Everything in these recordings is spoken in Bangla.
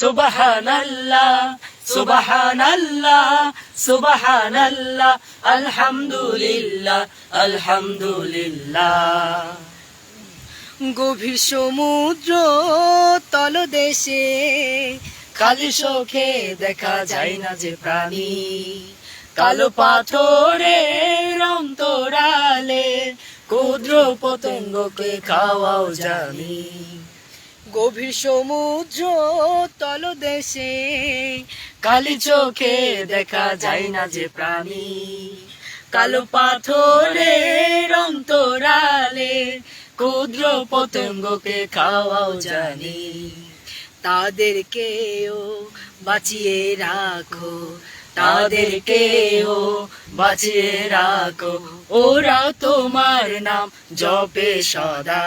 সুবহানাল্লাহ সুবহানাল্লাহ সুবহানাল্লাহ, আলহামদুলিল্লাহ আলহামদুলিল্লাহ। গভীর সমুদ্র তলদেশে কালি চোখে দেখা যায় না যে প্রাণী। কালো পাথরের অন্তরালে ক্ষুদ্র পতঙ্গকে খাওয়াও জানি। গভীর সমুদ্র তলদেশে কালি চোখে দেখা যায় না যে প্রাণী। কালো পাথরের অন্তরালে ক্ষুদ্র পতঙ্গকে খাওয়াও জানি। তাদেরকেও বাঁচিয়ে রাখো তাদেরকেও বাঁচিয়ে রাখো। ওরা তোমার নাম জপে সদা।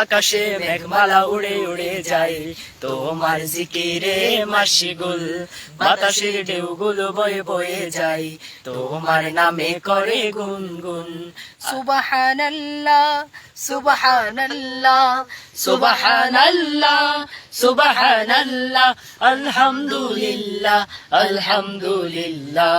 আকাশে মেঘমালা উড়ে উড়ে যায়। তোমার জিকিরে মাসিগুল বাতাসের ঢেউগুলো বয়ে বয়ে যায়। তোমার নামে করে গুনগুন। সুবহানাল্লাহ সুবহানাল্লাহ সুবহানাল্লাহ সুবহানাল্লাহ আলহামদুলিল্লাহ আলহামদুলিল্লাহ।